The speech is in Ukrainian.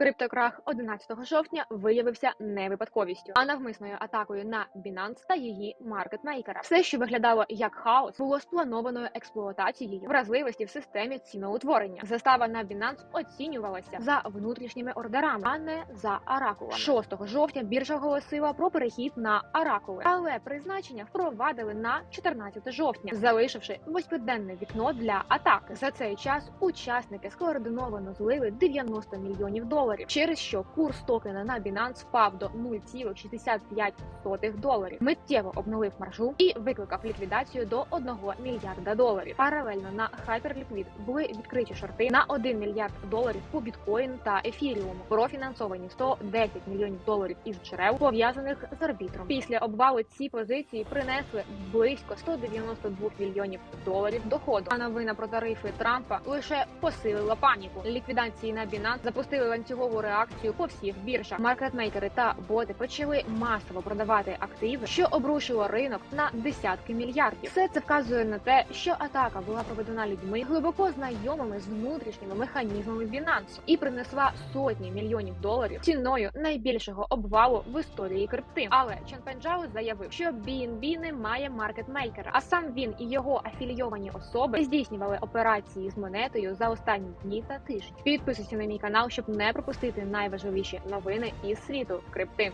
Криптокрах 11 жовтня виявився не випадковістю, а навмисною атакою на Binance та її маркетмейкера. Все, що виглядало як хаос, було спланованою експлуатацією вразливості в системі ціноутворення. Застава на Binance оцінювалася за внутрішніми ордерами, а не за оракулами. 6 жовтня біржа оголосила про перехід на оракули, але призначення впровадили на 14 жовтня, залишивши восьмиденне вікно для атаки. За цей час учасники скоординовано злили 90 мільйонів доларів, через що курс токена на Binance впав до 0,65 доларів. Миттєво обнулив маржу і викликав ліквідацію до 1 мільярда доларів. Паралельно на Hyperliquid були відкриті шорти на 1 мільярд доларів по біткоін та ефіріуму, профінансовані 110 мільйонів доларів із джерел пов'язаних з арбітром. Після обвалу ці позиції принесли близько 192 мільйонів доларів доходу. А новина про тарифи Трампа лише посилила паніку. Ліквідації на Binance запустили ланцюгову реакцію по всіх біржах. Маркетмейкери та боти почали масово продавати активи, що обрушило ринок на десятки мільярдів. Все це вказує на те, що атака була проведена людьми глибоко знайомими з внутрішніми механізмами Binance і принесла сотні мільйонів доларів ціною найбільшого обвалу в історії крипти. Але Чен Пенджао заявив, що BNB не має маркетмейкера, а сам він і його афілійовані особи здійснювали операції з монетою за останні дні та тижні. Підписуйся на мій канал, щоб не пропустити найважливіші новини із світу крипти.